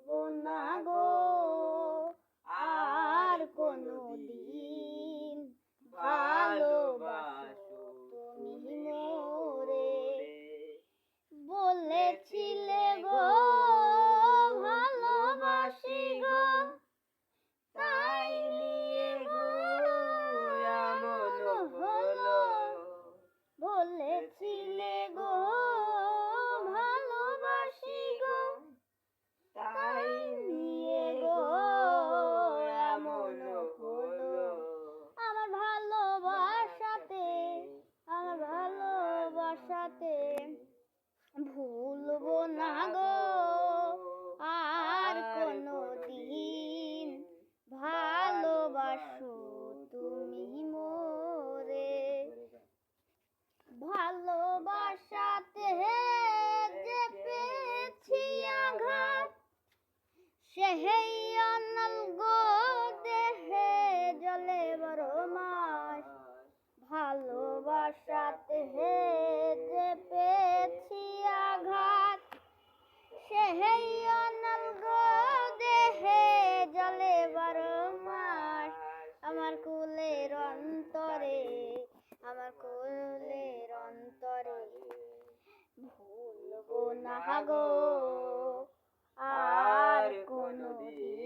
ভুলবো না গো ভালোবাসাতে ভুলবো না গো, আর কোনো দিন ভালোবাসো তুমি মোরে। ভালোবাসাতে যে পেয়েছি আঘাত সেই অনল গো দেহে জলে বড় মাস ভালোবাসাতে হে পেয়েছি আঘাত। সে অনল গো দেহে জলে বারো মাস। আমার কুলের অন্তরে, আমার কুলের অন্তরে। ভুলবো না গো, আর কোনো দিন